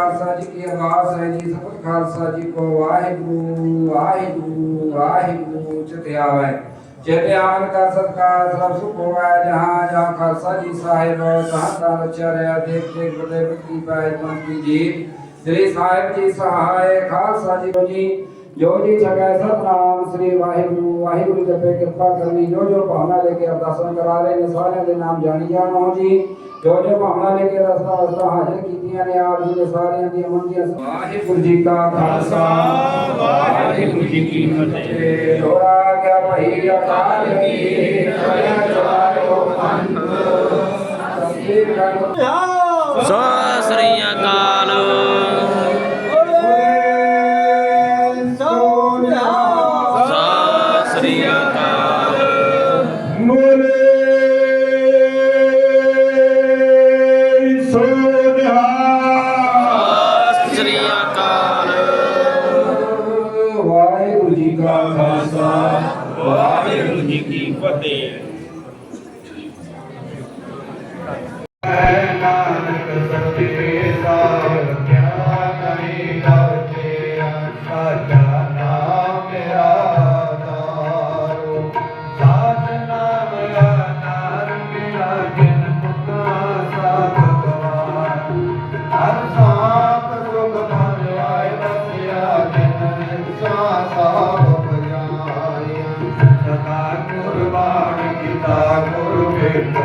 ਖਾਲਸਾ ਜੀ ਕੀ ਆਵਾਜ਼ ਹੈ ਜੀ ਸਤਿ ਖਾਲਸਾ ਜੀ ਕੋ ਵਾਹਿਗੁਰੂ ਵਾਹਿਗੁਰੂ ਵਾਹਿਗੁਰੂ ਚਿਤ ਆਵੇ। ਚਿਤ ਸਤਕਾਰ, ਸਭ ਸੁਖ ਹੋਵੇ ਜਹਾਂ ਜਹਾਂ ਖਾਲਸਾ ਜੀ ਸਾਹਿਬ, ਤਹਾਂ ਤਹਾਂ ਚਰਿਆ ਦੇਖ ਦੇਖ ਬਦੇ ਬਤੀ ਪਾਇ ਮੰਤੀ ਜੀ। ਸ੍ਰੀ ਸਾਹਿਬ ਜੀ ਸਹਾਇ ਖਾਲਸਾ ਜੀ ਜੀ ਜੋ ਜੀ ਸਗੈ ਸਤਨਾਮ ਸ੍ਰੀ ਵਾਹਿਗੁਰੂ। ਵਾਹਿਗੁਰੂ ਜੀ ਤੇ ਕਿਰਪਾ ਕਰਨੀ ਜੋ ਜੋ ਭਾਵਨਾ ਲੈ ਕੇ ਅਰਦਾਸਾਂ ਕਰਾ ਰਹੇ ਨੇ ਸਾਰਿਆਂ ਦੇ ਨਾਮ ਜਾਣੀ ਜਾਣੋ। ਜੀ ਜੋ ਜੋ ਭਾਵਨਾ ਲੈ ਕੇ ਰਸਤਾ ਰਸਤਾ ਹਾਜ਼ਰ ਕੀਤੀਆਂ ਨੇ ਆਪ ਜੀ ਦੇ ਸਾਰਿਆਂ ਦੀਆਂ ਮੰਗੀਆਂ ਵਾਹਿਗੁਰੂ ਜੀ ਕਾ ਖਾਲਸਾ ਵਾਹਿਗੁਰੂ ਜੀ ਕੀ ਫਤਿਹ। ਹੋਰਾ ਗਿਆ ਭਈ ਅਕਾਲ ਕੀ ਕਰਿਆ ਚਲਾਇਓ ਪੰਥ ਸਤਿ ਸ੍ਰੀ ਅਕਾਲ। ਸ੍ਰੀ ਅਕਾਲ ਮੋਲੇ ਸੋਨਿਹਾ ਸ੍ਰੀ ਅਕਾਲ ਵਾਹਿਗੁਰੂ ਜੀ ਕਾ ਖਾਲਸਾ। ਵਾਹਿਗੁਰੂ ਜੀ ਕੀ ਫਤਿਹ। ਨਾਨਕ ਸਤਿ ਸੇਵਾ ਕਿਆ ਕਰੇ ਕਰ ਤੇਰਾ ਸਾਡਾ American